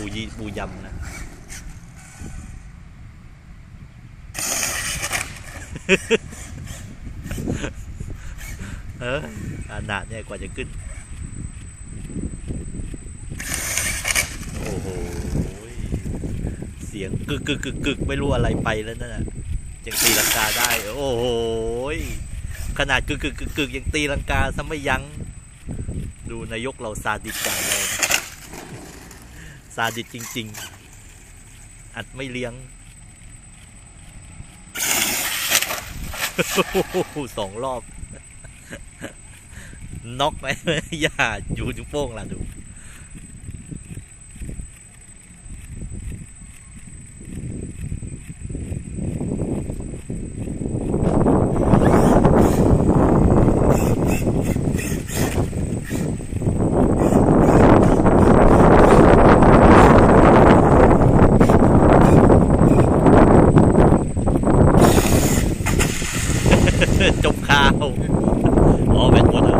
ูยีปูยำนะเออขนาดเนี่ยกว่าจะขึ้น โอ้โห เสียงกึกกึกกึกกึกไม่รู้อะไรไปแล้วนั่นนะยังตีลังกาได้ โอ้โห ขนาดกึกกึกกึกกึกยังตีลังกาซะไม่ยัง้ง ดูนายกเราซาดิสจังเลยาดิสจริง ๆ อัดไม่เลี้ยงสองรอบ น็อกไหมอย่าอยู่จุงโป้งล่ะดู จบข่าว อ๋อเป็นหมดเหรอ